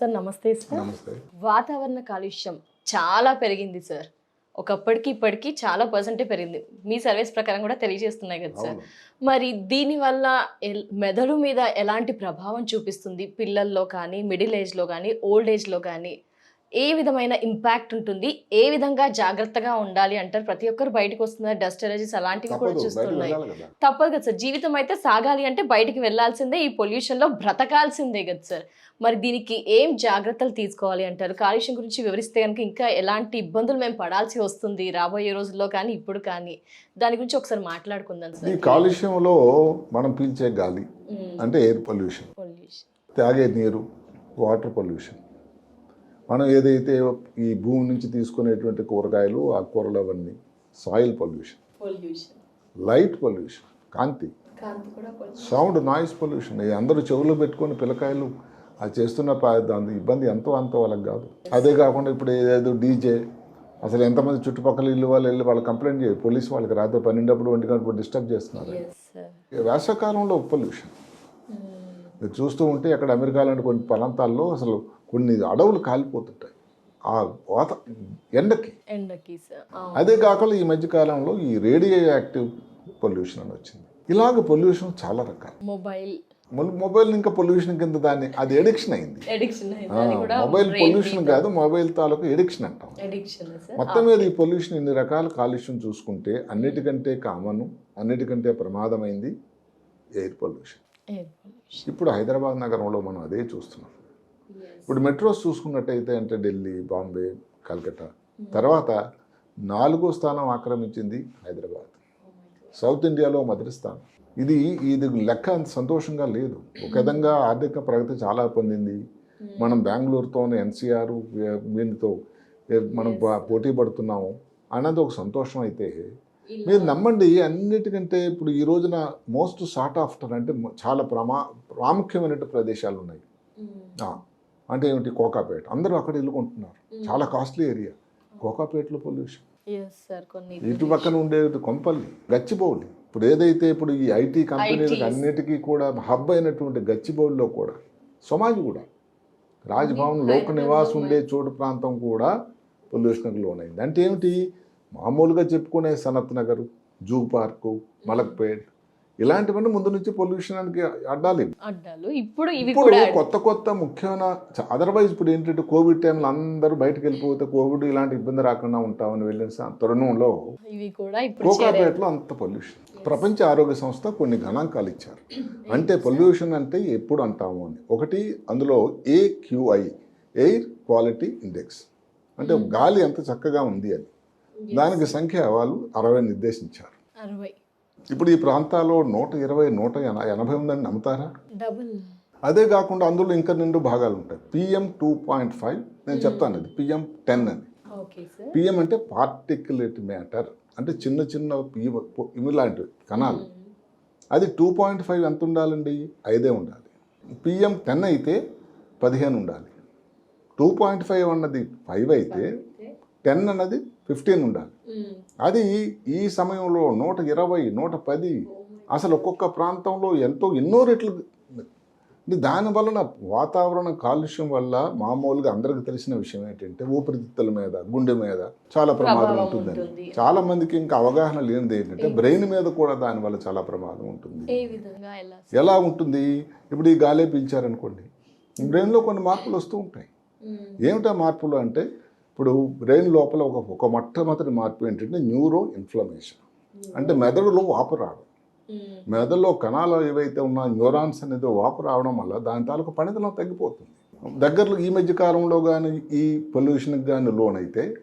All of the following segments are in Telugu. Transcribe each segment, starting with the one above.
సార్ నమస్తే సార్. నమస్తే. వాతావరణ కాలుష్యం చాలా పెరిగింది సార్. ఒకప్పటికి ఇప్పటికి చాలా పర్సెంటే పెరిగింది. మీ సర్వీస్ ప్రకారం కూడా తెలియజేస్తున్నాయి కదా సార్. మరి దీనివల్ల ఎల్- మెదడు మీద ఎలాంటి ప్రభావం చూపిస్తుంది? పిల్లల్లో కానీ మిడిల్ ఏజ్లో కానీ ఓల్డ్ ఏజ్లో కానీ? ఏ విధమైన ఇంపాక్ట్ ఉంటుంది? ఏ విధంగా జాగ్రత్తగా ఉండాలి అంటారు? ప్రతి ఒక్కరు బయటకు వస్తున్నారు డస్ట్ ఎలర్జీస్ అలాంటివి కూడా చూస్తున్నాయి. తప్పదు కదా సార్. జీవితం అయితే సాగాలి అంటే బయటికి వెళ్ళాల్సిందే. ఈ పొల్యూషన్లో బ్రతకాల్సిందే కదా సార్. మరి దీనికి ఏం జాగ్రత్తలు తీసుకోవాలి అంటారు? కాలుష్యం గురించి వివరిస్తే కనుక ఇంకా ఎలాంటి ఇబ్బందులు మేము పడాల్సి వస్తుంది రాబోయే రోజుల్లో కానీ ఇప్పుడు కానీ? దాని గురించి ఒకసారి మాట్లాడుకుందాం ఈ సార్ కాలుష్యంలో మనం పీల్చే గాలి అంటే ఎయిర్ పొల్యూషన్ పొల్యూషన్ తాగే నీరు వాటర్ పొల్యూషన్ మనం ఏదైతే ఈ భూమి నుంచి తీసుకునేటువంటి కూరగాయలు ఆకుకూరలు అవన్నీ సాయిల్ పొల్యూషన్ లైట్ పొల్యూషన్ కాంతి. సౌండ్ నాయిస్ పొల్యూషన్ అందరూ చెవులు పెట్టుకొని పిల్లకాయలు అది చేస్తున్న దాని ఇబ్బంది ఎంతో అంత వాళ్ళకి కాదు. అదే కాకుండా ఇప్పుడు ఏదో డీజే అసలు ఎంతమంది చుట్టుపక్కల ఇల్లు వాళ్ళు వెళ్ళి వాళ్ళు కంప్లైంట్ చేయాలి పోలీస్ వాళ్ళకి రాత్రి పన్నెండప్పుడు ఒంటి గంటప్పుడు డిస్టర్బ్ చేస్తున్నారు. వేసవకాలంలో పొల్యూషన్ మీరు చూస్తూ ఉంటే అక్కడ అమెరికా లాంటి కొన్ని ప్రాంతాల్లో అసలు కొన్ని అడవులు కాలిపోతుంటాయి. ఆ వాత ఎండకి. ఎండకి అదే కాకుండా ఈ మధ్య కాలంలో ఈ రేడియో యాక్టివ్ పొల్యూషన్ అని వచ్చింది. ఇలాగ పొల్యూషన్ చాలా రకాలు. మొబైల్. మొబైల్ ఇంకా పొల్యూషన్ కింద దాన్ని అది ఎడిక్షన్ అయింది. మొబైల్ పొల్యూషన్ కాదు మొబైల్ తాలూకు ఎడిక్షన్ అంటాం. మొత్తం మీద ఈ పొల్యూషన్ ఇన్ని రకాల కాలుష్యం చూసుకుంటే అన్నిటికంటే కామన్ అన్నిటికంటే ప్రమాదమైంది ఎయిర్ పొల్యూషన్. ఇప్పుడు హైదరాబాద్ నగరంలో మనం అదే చూస్తున్నాం. ఇప్పుడు మెట్రోస్ చూసుకున్నట్టయితే అంటే ఢిల్లీ బాంబే కల్కట్టా. తర్వాత నాలుగో స్థానం ఆక్రమించింది హైదరాబాద్. సౌత్ ఇండియాలో మొదటి స్థానం ఇది ఇది లెక్క అంత సంతోషంగా లేదు. ఒక విధంగా ఆర్థిక ప్రగతి చాలా పొందింది. మనం బెంగళూరుతో ఎన్సీఆర్ ఏ- మనం పోటీ పడుతున్నాము అన్నది ఒక సంతోషం అయితే. మీరు నమ్మండి అన్నిటికంటే ఇప్పుడు ఈ రోజున మోస్ట్ సార్ట్ ఆఫ్టర్ అంటే చాలా ప్రమా ప్రాముఖ్యమైన ప్రదేశాలు ఉన్నాయి ఆ, అంటే ఏమిటి? కోకాపేట. అందరూ అక్కడ ఇల్లుకుంటున్నారు చాలా కాస్ట్లీ ఏరియా. కోకాపేటలో పొల్యూషన్. ఇటు పక్కన ఉండేది కొంపల్లి. గచ్చిబౌలి. ఇప్పుడు ఏదైతే ఇప్పుడు ఈ ఐటీ కంపెనీలకు. అన్నిటికీ కూడా హబ్ అయినటువంటి గచ్చిబౌలిలో కూడా సమాజ్ కూడా రాజ్భవన్ లోక నివాసం ఉండే చోటు ప్రాంతం కూడా పొల్యూషన్కి లోనైంది. అంటే ఏమిటి? మామూలుగా చెప్పుకునే సనత్ నగర్ జూ పార్కు మలక్పేట్ ఇలాంటివన్నీ ముందు నుంచి పొల్యూషన్కి అడ్డాలి. ఇప్పుడు ఇప్పుడు కొత్త కొత్త ముఖ్యమైన అదర్వైజ్ ఇప్పుడు ఏంటంటే కోవిడ్ టైంలో అందరూ బయటకు వెళ్ళిపోతే కోవిడ్ ఇలాంటి ఇబ్బంది రాకుండా ఉంటామని వెళ్ళిన తరుణంలో. కోకాపేటలో అంత పొల్యూషన్ ప్రపంచ ఆరోగ్య సంస్థ కొన్ని గణాంకాలు ఇచ్చారు. అంటే పొల్యూషన్ అంటే ఎప్పుడు అంటాము అని. ఒకటి అందులో ఏక్యూఐ ఎయిర్ క్వాలిటీ ఇండెక్స్ అంటే గాలి ఎంత చక్కగా ఉంది అని. దానికి సంఖ్య వాళ్ళు అరవై నిర్దేశించారు. అరవై. ఇప్పుడు ఈ ప్రాంతాల్లో నూట ఇరవై నూట ఎన- ఎనభై ఉందని నమ్ముతారా? డబుల్. అదే కాకుండా అందులో ఇంకా రెండు భాగాలు ఉంటాయి. పిఎం టూ పాయింట్ ఫైవ్ నేను చెప్తాను అది పిఎం టెన్ అని. పిఎం అంటే పార్టికులేట్ మ్యాటర్ అంటే చిన్న చిన్న ఇవి ఇవి లాంటివి కణాలు. అది టూ పాయింట్ ఫైవ్ ఎంత ఉండాలండి? ఐదే ఉండాలి. పిఎం టెన్ అయితే పదిహేను ఉండాలి. టూ పాయింట్ ఫైవ్ అన్నది ఫైవ్ అయితే. టెన్ అన్నది ఫిఫ్టీన్ ఉండాలి. అది ఈ సమయంలో నూట ఇరవై నూట పది అసలు ఒక్కొక్క ప్రాంతంలో ఎంతో ఎన్నో రెట్లు దాని వలన వాతావరణ కాలుష్యం వల్ల మామూలుగా అందరికీ తెలిసిన విషయం ఏంటంటే ఊపిరితిత్తుల మీద గుండె మీద చాలా ప్రమాదం ఉంటుందని. ఉంటుంది. చాలా మందికి ఇంకా అవగాహన లేనిది ఏంటంటే బ్రెయిన్ మీద కూడా దాని వల్ల చాలా ప్రమాదం ఉంటుంది. ఎలా? ఉంటుంది? ఇప్పుడు ఈ గాలే పీల్చారనుకోండి. బ్రెయిన్లో కొన్ని మార్పులు వస్తూ ఉంటాయి. ఏమిటా మార్పులు అంటే ఇప్పుడు బ్రెయిన్ లోపల ఒక ఒక మొట్టమొదటి మార్పు ఏంటంటే న్యూరో ఇన్ఫ్లమేషన్ అంటే మెదడులో వాపు రావడం. మెదడులో కణాలు ఏవైతే ఉన్నా న్యూరాన్స్ అనేది వాపు రావడం వల్ల దాని తాలూకు పనితనం తగ్గిపోతుంది. దగ్గరలో ఈ మధ్య కాలంలో కానీ ఈ పొల్యూషన్కి కానీ లోన్ అయితే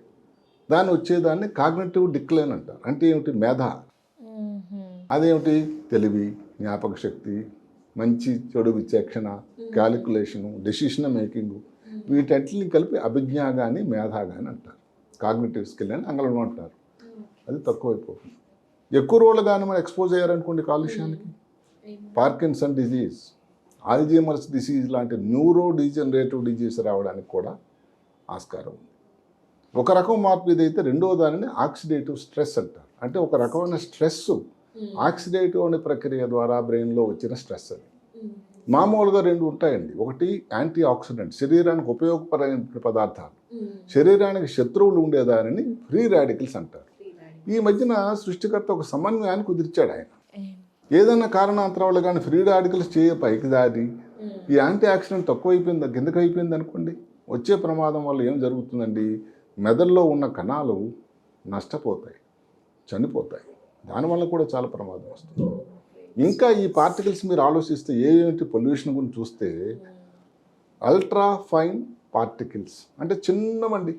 దాన్ని వచ్చేదాన్ని కాగ్నేటివ్ డిక్లైన్ అంటారు. అంటే ఏమిటి? మేధ. అదేమిటి? తెలివి జ్ఞాపక శక్తి మంచి చెడు విచక్షణ క్యాలిక్యులేషను డెసిషన్ మేకింగ్ వీటన్నిటిని కలిపి అభిజ్ఞ కానీ మేధ కానీ అంటారు. కాగ్నేటివ్ స్కిల్ అని ఆంగ్లంలో అంటారు. అది తక్కువైపోతుంది. ఎక్కువ రోజులు కానీ మనం ఎక్స్పోజ్ అయ్యారనుకోండి కాలుష్యానికి? పార్కిన్సన్ డిజీజ్ ఆల్జీమర్స్ డిసీజ్ లాంటి న్యూరో డీజనరేటివ్ డిజీజ్ రావడానికి కూడా ఆస్కారం ఉంది. ఒక రకం మార్పు ఇదైతే రెండవ దానిని ఆక్సిడేటివ్ స్ట్రెస్ అంటారు. అంటే ఒక రకమైన స్ట్రెస్. ఆక్సిడేటివ్ అనే ప్రక్రియ ద్వారా బ్రెయిన్లో వచ్చిన స్ట్రెస్ అది. మామూలుగా రెండు ఉంటాయండి. ఒకటి యాంటీ ఆక్సిడెంట్ శరీరానికి ఉపయోగపడైన పదార్థాలు. శరీరానికి శత్రువులు ఉండేదానిని ఫ్రీ రాడికల్స్ అంటారు. ఈ మధ్యన సృష్టికర్త ఒక సమన్వయాన్ని కుదిర్చాడు ఆయన. ఏదైనా కారణాంతరాలు కానీ ఫ్రీ రాడికల్స్ చేయ పైకి దారి ఈ యాంటీ ఆక్సిడెంట్ తక్కువ అయిపోయింది కిందకి అయిపోయింది అనుకోండి. వచ్చే ప్రమాదం వల్ల ఏం జరుగుతుందండి? మెదడులో ఉన్న కణాలు నష్టపోతాయి చనిపోతాయి. దానివల్ల కూడా చాలా ప్రమాదం వస్తుంది. ఇంకా ఈ పార్టికల్స్ మీరు ఆలోచిస్తే ఏమిటి పొల్యూషన్ గురించి చూస్తే అల్ట్రా ఫైన్ పార్టికల్స్ అంటే చిన్నవండి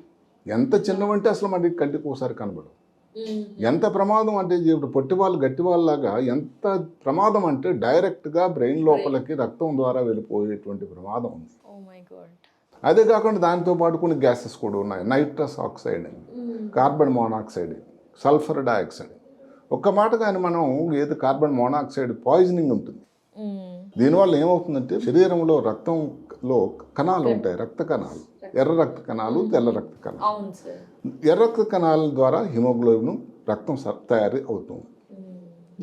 ఎంత చిన్నవంటే అసలు మనకి కంటికి ఒకసారి కనబడవు. ఎంత ప్రమాదం అంటే ఇప్పుడు పొట్టి వాళ్ళు గట్టి వాళ్ళలాగా ఎంత ప్రమాదం అంటే డైరెక్ట్గా బ్రెయిన్ లోపలికి రక్తం ద్వారా వెళ్ళిపోయేటువంటి ప్రమాదం ఉంది. గాడ్ అదే కాకుండా దాంతో పాటు కొన్ని గ్యాసెస్ కూడా ఉన్నాయి. Nitrous oxide carbon monoxide sulphur dioxide ఒక్క మాట కానీ మనం ఏది కార్బన్ మోనాక్సైడ్ పాయిజనింగ్ ఉంటుంది. దీనివల్ల ఏమవుతుందంటే శరీరంలో రక్తంలో కణాలు ఉంటాయి రక్త కణాలు. ఎర్ర రక్త కణాలు తెల్ల రక్త కణాలు. ఎర్ర రక్త కణాల ద్వారా హిమోగ్లోబిన్ రక్తం తయారీ అవుతుంది.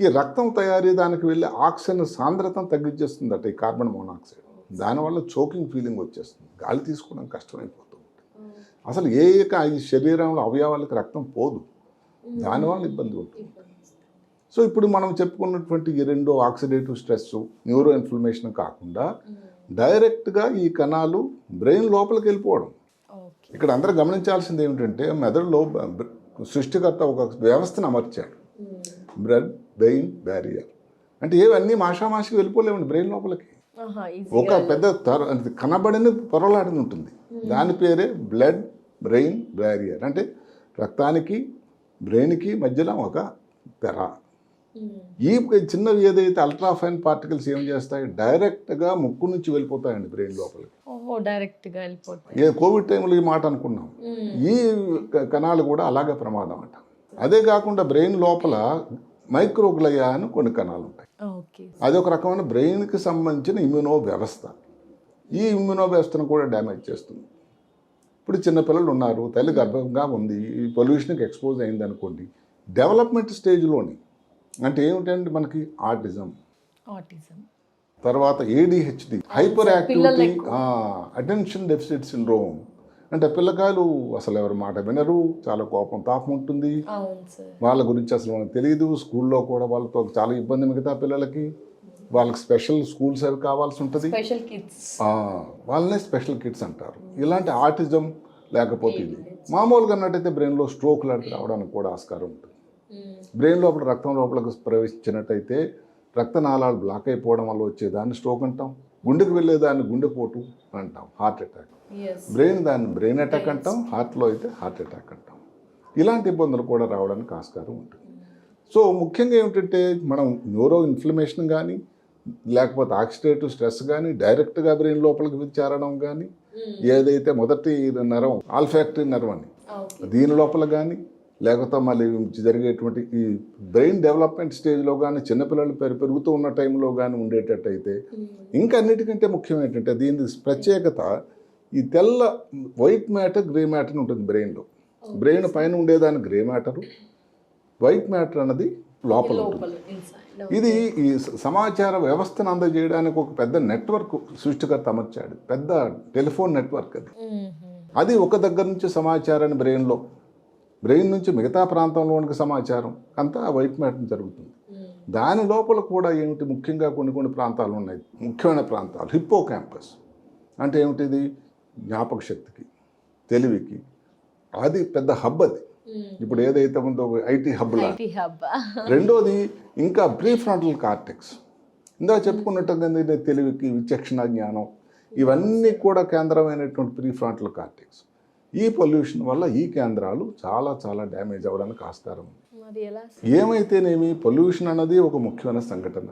ఈ రక్తం తయారీ దానికి వెళ్ళి ఆక్సిజన్ సాంద్రతను తగ్గించేస్తుందట ఈ కార్బన్ మోనాక్సైడ్. దానివల్ల చోకింగ్ ఫీలింగ్ వచ్చేస్తుంది. గాలి తీసుకోవడం కష్టమైపోతుంది. అసలు ఏ శరీరంలో అవయవాలకు రక్తం పోదు. దానివల్ల ఇబ్బంది ఉంటుంది. సో ఇప్పుడు మనం చెప్పుకున్నటువంటి ఈ రెండు ఆక్సిడేటివ్ స్ట్రెస్ న్యూరో ఇన్ఫ్లమేషన్ కాకుండా డైరెక్ట్గా ఈ కణాలు బ్రెయిన్ లోపలికి వెళ్ళిపోవడం. ఇక్కడ అందరూ గమనించాల్సింది ఏమిటంటే మెదడులో సృష్టికర్త ఒక వ్యవస్థను అమర్చాడు. Blood brain barrier. అంటే ఏవన్నీ మాషామాషికి వెళ్ళిపోలేవండి బ్రెయిన్ లోపలికి. ఒక పెద్ద తర కనబడిన పొరలాడిని ఉంటుంది. దాని పేరే బ్లడ్ బ్రెయిన్ బ్యారియర్. అంటే రక్తానికి బ్రెయిన్కి మధ్యలో ఒక తెర. ఈ చిన్నవి ఏదైతే అల్ట్రాఫైన్ పార్టికల్స్ ఏం చేస్తాయి? డైరెక్ట్గా ముక్కు నుంచి వెళ్ళిపోతాయండి బ్రెయిన్ లోపలికి. ఓహో డైరెక్ట్గా వెళ్ళిపోతాయి కోవిడ్ టైంలో ఈ మాట అనుకున్నాం. ఈ క- కణాలు కూడా అలాగే ప్రమాదం అంట. అదే కాకుండా బ్రెయిన్ లోపల మైక్రోగ్లయా అని కొన్ని కణాలు ఉంటాయి అది ఒక రకమైన బ్రెయిన్కి సంబంధించిన ఇమ్యూనో వ్యవస్థ ఈ ఇమ్యూనో వ్యవస్థను కూడా డ్యామేజ్ చేస్తుంది. ఇప్పుడు చిన్నపిల్లలు ఉన్నారు తల్లి గర్భంగా ఉంది ఈ పొల్యూషన్కి ఎక్స్పోజ్ అయింది అనుకోండి డెవలప్మెంట్ స్టేజ్లోని అంటే ఏమిటంటే మనకి? Autism autism. తర్వాత ADHD hyperactivity attention deficit syndrome అంటే పిల్లకాయలు అసలు ఎవరి మాట వినరు చాలా కోపం తాపం ఉంటుంది. వాళ్ళ గురించి అసలు మనకు తెలియదు స్కూల్లో కూడా వాళ్ళతో చాలా ఇబ్బంది మిగతా పిల్లలకి. వాళ్ళకి స్పెషల్ స్కూల్స్ అవి కావాల్సి ఉంటుంది. వాళ్ళనే స్పెషల్ కిడ్స్ అంటారు. ఇలాంటి ఆర్టిజం లేకపోతే ఇది. మామూలుగా అన్నట్టయితే బ్రెయిన్లో స్ట్రోక్ లాంటి రావడానికి కూడా ఆస్కారం ఉంటుంది. బ్రెయిన్ లోపల రక్తం లోపలికి ప్రవేశించినట్టయితే రక్తనాళాలు బ్లాక్ అయిపోవడం వల్ల వచ్చేదాన్ని స్ట్రోక్ అంటాం. గుండెకు వెళ్ళేదాన్ని గుండెపోటు అంటాం హార్ట్ అటాక్ బ్రెయిన్ దాన్ని బ్రెయిన్ అటాక్ అంటాం హార్ట్లో అయితే హార్ట్ అటాక్ అంటాం. ఇలాంటి ఇబ్బందులు కూడా రావడానికి ఆస్కారం ఉంటుంది. సో ముఖ్యంగా ఏమిటంటే మనం న్యూరో ఇన్ఫ్లమేషన్ కానీ లేకపోతే ఆక్సిడేటివ్ స్ట్రెస్ కానీ డైరెక్ట్గా బ్రెయిన్ లోపలికి చేరడం కానీ ఏదైతే మొదటి నరం ఆల్ఫాక్టరీ నర్వ్ అని దీని లోపల కానీ లేకపోతే మళ్ళీ జరిగేటువంటి ఈ బ్రెయిన్ డెవలప్మెంట్ స్టేజ్లో కానీ చిన్నపిల్లలు పెరు పెరుగుతూ ఉన్న టైంలో కానీ ఉండేటట్టయితే ఇంకా అన్నిటికంటే ముఖ్యం ఏంటంటే దీని ప్రత్యేకత ఈ తెల్ల వైట్ మ్యాటర్ గ్రే మ్యాటర్ ఉంటుంది బ్రెయిన్లో. బ్రెయిన్ పైన ఉండేదాని గ్రే మ్యాటరు వైట్ మ్యాటర్ అన్నది లోపల ఉంటుంది. ఇది ఈ సమాచార వ్యవస్థను అందజేయడానికి ఒక పెద్ద నెట్వర్క్ సృష్టికర్త అమర్చాడు. పెద్ద టెలిఫోన్ నెట్వర్క్ అది. అది ఒక దగ్గర నుంచి సమాచారాన్ని బ్రెయిన్లో బ్రెయిన్ నుంచి మిగతా ప్రాంతంలోనికి సమాచారం అంతా వైట్ మ్యాటర్ జరుగుతుంది. దాని లోపల కూడా ఏమిటి ముఖ్యంగా కొన్ని కొన్ని ప్రాంతాలు ఉన్నాయి ముఖ్యమైన ప్రాంతాలు. హిప్పో క్యాంపస్ అంటే ఏమిటిది? జ్ఞాపక శక్తికి తెలివికి. అది పెద్ద హబ్ అది. ఇప్పుడు ఏదైతే ఉందో ఐటీ హబ్ రెండోది ఇంకా ప్రీ ఫ్రంటల్ కార్టెక్స్ ఇందా చెప్పుకున్నట్టుగా తెలివికి విచక్షణ జ్ఞానం. ఇవన్నీ కూడా కేంద్రమైనటువంటి ప్రీ ఫ్రంటల్ కార్టెక్స్. ఈ పొల్యూషన్ వల్ల ఈ కేంద్రాలు చాలా చాలా డ్యామేజ్ అవ్వడానికి ఆస్కారం ఏమైతేనేమి? పొల్యూషన్ అన్నది ఒక ముఖ్యమైన సంఘటన.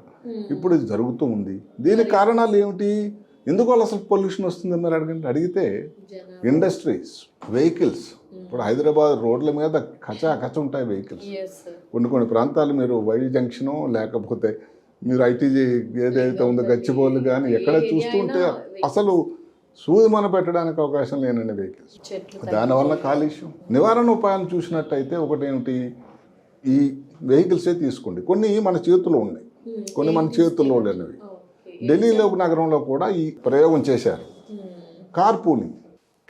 ఇప్పుడు ఇది జరుగుతూ ఉంది. దీనికి కారణాలు ఏమిటి? ఎందువల్ల అసలు పొల్యూషన్ వస్తుంది మరి అడగండి. అడిగితే ఇండస్ట్రీస్ వెహికల్స్. ఇప్పుడు హైదరాబాద్ రోడ్ల మీద కచా కచ ఉంటాయి వెహికల్స్. కొన్ని కొన్ని ప్రాంతాలు మీరు వై జంక్షను లేకపోతే మీరు ఐటీ ఏదైతే ఉందో గచ్చిబౌలు కానీ ఎక్కడ చూస్తూ ఉంటే అసలు సూది మన పెట్టడానికి అవకాశం లేనండి వెహికల్స్. దానివల్ల కాలుష్యం. నివారణ ఉపాయాలు చూసినట్టయితే ఒకటి ఏమిటి ఈ వెహికల్సే తీసుకోండి. కొన్ని మన చేతుల్లో ఉన్నాయి. కొన్ని మన చేతుల్లో లేనివి. ఢిల్లీలో నగరంలో కూడా ఈ ప్రయోగం చేశారు. Carpooling.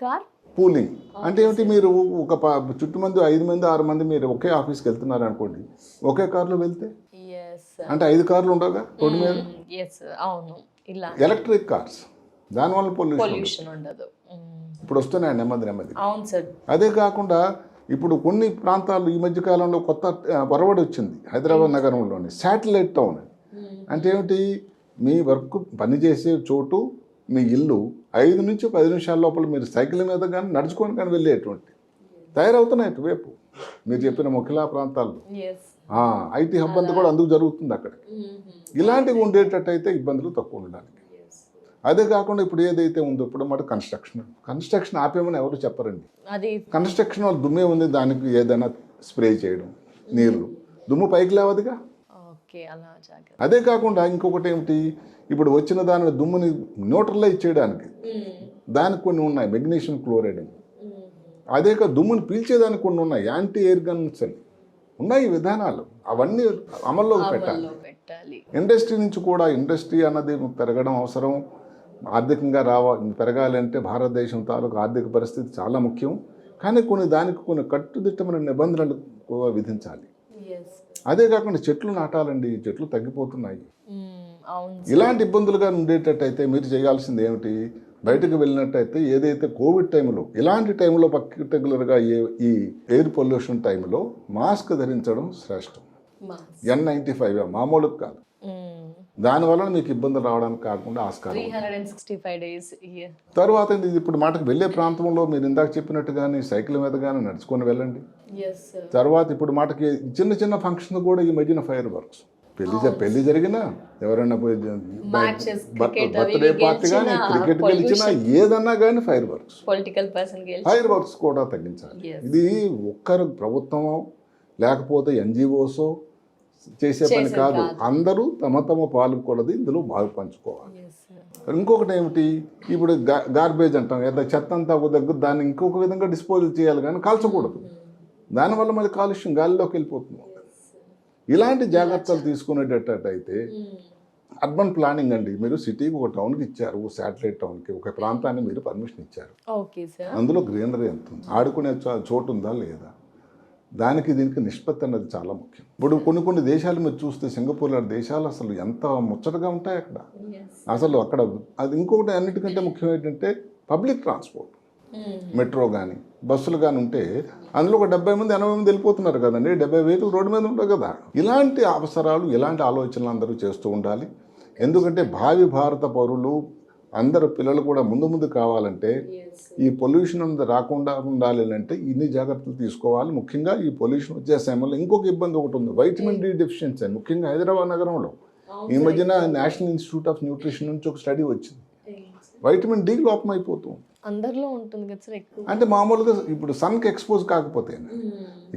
కార్? పూలింగ్. అంటే ఏమిటి? మీరు ఒక ప- చుట్టుమంది ఐదు మంది ఆరు మంది మీరు ఒకే ఆఫీస్కి వెళ్తున్నారు అనుకోండి. ఒకే కార్లో వెళ్తే? అంటే ఐదు కార్లు ఉండవుగా రోడ్డు మీద? ఎస్ అవును. ఇలా. Electric cars. దానివల్ల పొల్యూషన్ ఉండదు. ఇప్పుడు వస్తున్నాయి నెమ్మది నెమ్మది. అవును సార్. అదే కాకుండా ఇప్పుడు కొన్ని ప్రాంతాలు ఈ మధ్య కాలంలో కొత్త ఆ, ఒరవడి వచ్చింది హైదరాబాద్ నగరంలోని. Satellite town. అంటే ఏమిటి? మీ వర్క్ పనిచేసే చోటు మీ ఇల్లు ఐదు నుంచి పది నిమిషాల లోపల మీరు సైకిల్ మీద కానీ నడుచుకొని కానీ వెళ్ళేటువంటి. తయారవుతున్నాయి ఇటువైపు మీరు చెప్పిన మొకిలా ప్రాంతాల్లో. ఐటీ హబ్ అంతా కూడా అందుకు జరుగుతుంది అక్కడ ఇలాంటివి ఉండేటట్టయితే ఇబ్బందులు తక్కువ ఉండడానికి. అదే కాకుండా ఇప్పుడు ఏదైతే ఉందో ఇప్పుడు మాట కన్స్ట్రక్షన్ కన్స్ట్రక్షన్ ఆపేమని ఎవరు చెప్పరండి. అది కన్స్ట్రక్షన్ వల్ల దుమ్మే ఉంది దానికి ఏదైనా స్ప్రే చేయడం నీళ్ళు. దుమ్ము పైకి లేవదుగా? అదే కాకుండా ఇంకొకటి ఏమిటి? ఇప్పుడు వచ్చిన దాని దుమ్ముని న్యూట్రలైజ్ చేయడానికి దానికి కొన్ని ఉన్నాయి మెగ్నీషియం క్లోరైడ్ అని. అదే కాక దుమ్ముని పీల్చేదానికి కొన్ని ఉన్నాయి యాంటీ ఎయిర్ గన్స్ అని. ఉన్నాయి విధానాలు. అవన్నీ అమల్లోకి పెట్టాలి. ఇండస్ట్రీ నుంచి కూడా ఇండస్ట్రీ అన్నది పెరగడం అవసరం. ఆర్థికంగా రావ పెరగాలి అంటే భారతదేశం తాలూకు ఆర్థిక పరిస్థితి చాలా ముఖ్యం. కానీ కొన్ని దానికి కొన్ని కట్టుదిట్టమైన నిబంధనలు విధించాలి. అదే కాకుండా చెట్లు నాటాలండి. చెట్లు తగ్గిపోతున్నాయి. ఇలాంటి ఇబ్బందులుగా ఉండేటట్టయితే మీరు చేయాల్సింది ఏమిటి? బయటకు వెళ్ళినట్టయితే ఏదైతే కోవిడ్ టైంలో ఇలాంటి టైంలో పర్టికులర్గా ఏ ఈ ఎయిర్ పొల్యూషన్ టైంలో మాస్క్ ధరించడం శ్రేష్టం. ఎన్ నైంటీ ఫైవ్ మామూలు కాదు. దానివల్ల మీకు ఇబ్బందులు రావడానికి కాకుండా ఆస్కారం తర్వాత ఇది ఇప్పుడు మాటకు వెళ్ళే ప్రాంతంలో మీరు ఇందాక చెప్పినట్టు కానీ సైకిల్ మీద కానీ నడుచుకొని వెళ్ళండి. తర్వాత ఇప్పుడు మాటకి చిన్న చిన్న ఫంక్షన్ కూడా ఈ మధ్యన ఫైర్ వర్క్స్ పెళ్ళి జ- పెళ్ళి జరిగినా ఎవరైనా బర్త్డే పార్టీ కానీ క్రికెట్ గెలిచినా ఏదన్నా కానీ fireworks political fireworks కూడా తగ్గించాలి. ఇది ఒక్కరు ప్రభుత్వమో లేకపోతే ఎన్జిఓసో చేసే పని కాదు. అందరూ తమ తమ పాలు కొలది ఇందులో బాగా పంచుకోవాలి. ఇంకొకటి ఏమిటి ఇప్పుడు గార్బేజ్ అంటాం. ఏదో చెత్త అంతా ఒక దగ్గర దాన్ని ఇంకొక విధంగా డిస్పోజల్ చేయాలి కానీ కాల్చకూడదు. దానివల్ల మళ్ళీ కాలుష్యం గాలిలోకి వెళ్ళిపోతుంది. ఇలాంటి జాగ్రత్తలు తీసుకునేటట్టయితే అర్బన్ ప్లానింగ్ అండి. మీరు సిటీకి ఒక టౌన్కి ఇచ్చారు ఒక శాటిలైట్ టౌన్కి ఒక ప్రాంతాన్ని మీరు పర్మిషన్ ఇచ్చారు. అందులో గ్రీనరీ ఎంత ఉంది? ఆడుకునే చోటు ఉందా లేదా? దానికి దీనికి నిష్పత్తి అన్నది చాలా ముఖ్యం. ఇప్పుడు కొన్ని కొన్ని దేశాలు మీరు చూస్తే సింగపూర్ లాంటి దేశాలు అసలు ఎంత ముచ్చటగా ఉంటాయి అక్కడ. అసలు అక్కడ అది ఇంకొకటి అన్నిటికంటే ముఖ్యం ఏంటంటే పబ్లిక్ ట్రాన్స్పోర్ట్. మెట్రో కానీ బస్సులు కానీ ఉంటే అందులో ఒక డెబ్బై మంది ఎనభై మంది వెళ్ళిపోతున్నారు కదండి. డెబ్బై వేలు రోడ్డు మీద ఉండవు కదా. ఇలాంటి అవసరాలు ఇలాంటి ఆలోచనలు అందరూ చేస్తూ ఉండాలి. ఎందుకంటే భావి భారత పౌరులు అందరు పిల్లలు కూడా ముందు ముందు కావాలంటే ఈ పొల్యూషన్ రాకుండా ఉండాలి అంటే ఇన్ని జాగ్రత్తలు తీసుకోవాలి. ముఖ్యంగా ఈ పొల్యూషన్ వచ్చే సమయంలో ఇంకొక ఇబ్బంది ఒకటి ఉంది. వైటమిన్ డి డెఫిషియన్సీ ముఖ్యంగా హైదరాబాద్ నగరంలో. ఈ మధ్యన నేషనల్ ఇన్స్టిట్యూట్ ఆఫ్ న్యూట్రిషన్ నుంచి ఒక స్టడీ వచ్చింది. వైటమిన్ డి లోపం అయిపోతుంది అందరిలో ఉంటుంది కదా సార్ ఎక్కువ. అంటే మామూలుగా ఇప్పుడు సన్కి ఎక్స్పోజ్ కాకపోతే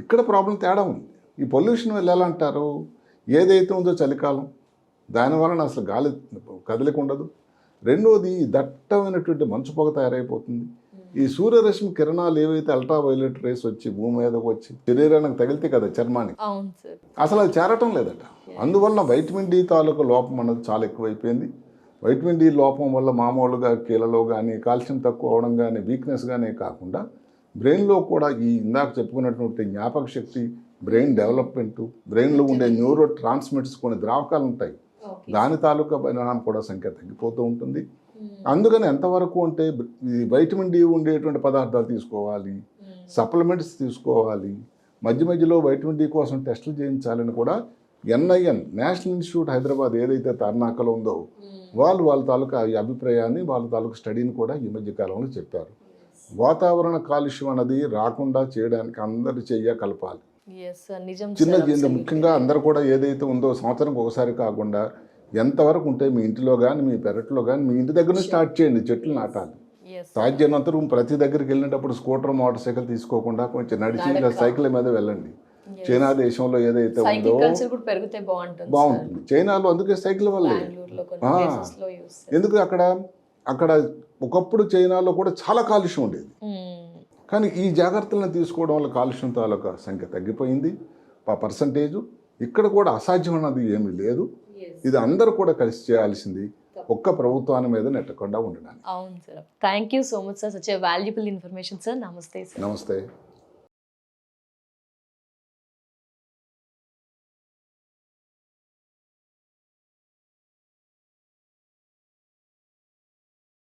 ఇక్కడ ప్రాబ్లం తేడా ఉంది. ఈ పొల్యూషన్ వల్ల ఎలా అంటారు? ఏదైతే ఉందో చలికాలం దానివలన అసలు గాలి కదలిక ఉండదు. రెండోది దట్టమైనటువంటి మంచు పొగ తయారైపోతుంది. ఈ సూర్యరశ్మి కిరణాలు ఏవైతే అల్ట్రా వైలెట్ రేస్ వచ్చి భూమి మీదకి వచ్చి శరీరానికి తగిలితే కదా చర్మానికి? అసలు అది చేరటం లేదట. అందువల్ల వైటమిన్ డి తాలూకు లోపం అన్నది చాలా ఎక్కువైపోయింది. వైటమిన్ డి లోపం వల్ల మామూలుగా కీళ్ళలో కానీ కాల్షియం తక్కువ అవడం కానీ వీక్నెస్ కానీ కాకుండా బ్రెయిన్లో కూడా ఈ ఇందాక చెప్పుకున్నటువంటి జ్ఞాపక శక్తి బ్రెయిన్ డెవలప్మెంట్ బ్రెయిన్లో ఉండే న్యూరో ట్రాన్స్మిటర్స్ కొన్ని ద్రావకాలు ఉంటాయి దాని తాలూకా పరిణామం కూడా సంఖ్య తగ్గిపోతూ ఉంటుంది. అందుకని ఎంతవరకు అంటే ఈ వైటమిన్ డి ఉండేటువంటి పదార్థాలు తీసుకోవాలి సప్లిమెంట్స్ తీసుకోవాలి మధ్య మధ్యలో వైటమిన్ డి కోసం టెస్టులు చేయించాలని కూడా ఎన్ఐఎన్ నేషనల్ ఇన్స్టిట్యూట్ హైదరాబాద్ ఏదైతే తార్నాకలో ఉందో వాళ్ళు వాళ్ళ తాలూకా ఈ అభిప్రాయాన్ని వాళ్ళ తాలూకా స్టడీని కూడా ఈ మధ్య కాలంలో చెప్పారు. వాతావరణ కాలుష్యం అన్నది రాకుండా చేయడానికి అందరి చెయ్య కలపాలి. చిన్న ముఖ్యంగా అందరూ కూడా ఏదైతే ఉందో సంవత్సరంకి ఒకసారి కాకుండా ఎంతవరకు ఉంటే మీ ఇంటిలో కానీ మీ పెరట్లో కానీ మీ ఇంటి దగ్గర నుంచి స్టార్ట్ చేయండి చెట్లు నాటాలి. వరకు ప్రతి దగ్గరికి వెళ్ళినప్పుడు స్కూటర్ మోటార్ సైకిల్ తీసుకోకుండా కొంచెం నడిచి సైకిల్ మీద వెళ్ళండి. చైనా దేశంలో ఏదైతే ఉందో బాగుంటుంది చైనాలో అందుకే సైకిల్ వల్లే. ఎందుకు అక్కడ అక్కడ ఒకప్పుడు చైనాలో కూడా చాలా కాలుష్యం ఉండేది. కానీ ఈ జాగ్రత్తలను తీసుకోవడం వల్ల కాలుష్యం తాలూకా సంఖ్య తగ్గిపోయింది. ఆ పర్సంటేజు ఇక్కడ కూడా అసాధ్యం అన్నది ఏమీ లేదు. ఇది అందరూ కూడా కలిసి చేయాల్సింది ఒక్క ప్రభుత్వాన్ని మీద నెట్టకుండా ఉండడానికి. అవును sir. Thank you so much sir such valuable information sir నమస్తే సార్ నమస్తే.